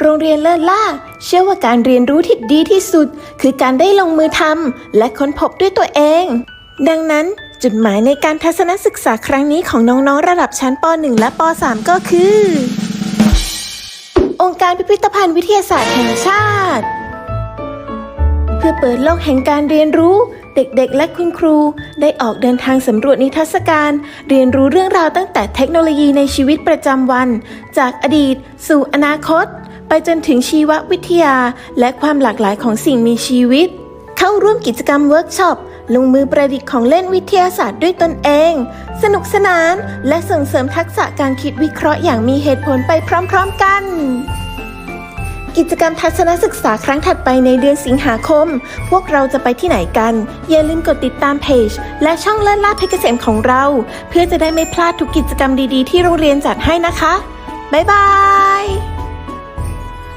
โรงเรียนเลิศล่า เชื่อว่าการเรียนรู้ที่ดีที่สุด คือการได้ลงมือทำและค้นพบด้วยตัวเอง ดังนั้นจุดหมายในการทัศนศึกษาครั้งนี้ของน้องๆ ระดับชั้นป .1 และป .3 ก็คือ องค์การพิพิธภัณฑ์วิทยาศาสตร์แห่งชาติ เพื่อเปิดโลกแห่งการเรียนรู้เด็กๆ และคุณครูได้ออกเดินทางสำรวจนิทรรศการ เรียนรู้เรื่องราวตั้งแต่เทคโนโลยีในชีวิตประจำวัน จากอดีต สู่อนาคต จนถึงชีววิทยา และความหลากหลายของสิ่งมีชีวิต เข้าร่วมกิจกรรมเวิร์กช็อปลงมือประดิษฐ์ของเล่นวิทยาศาสตร์ด้วยตนเอง สนุกสนานและส่งเสริมทักษะการคิดวิเคราะห์อย่างมีเหตุผลไปพร้อม ๆ กัน กิจกรรมทัศนศึกษาครั้งถัดไปในเดือนสิงหาคม พวกเราจะไปที่ไหนกัน อย่าลืมกดติดตามเพจ และช่องเลิศล่าเพชรเกษมของเรา เพื่อจะได้ไม่พลาดทุกกิจกรรมดีๆ ที่โรงเรียนจัดให้นะคะ บ๊ายบาย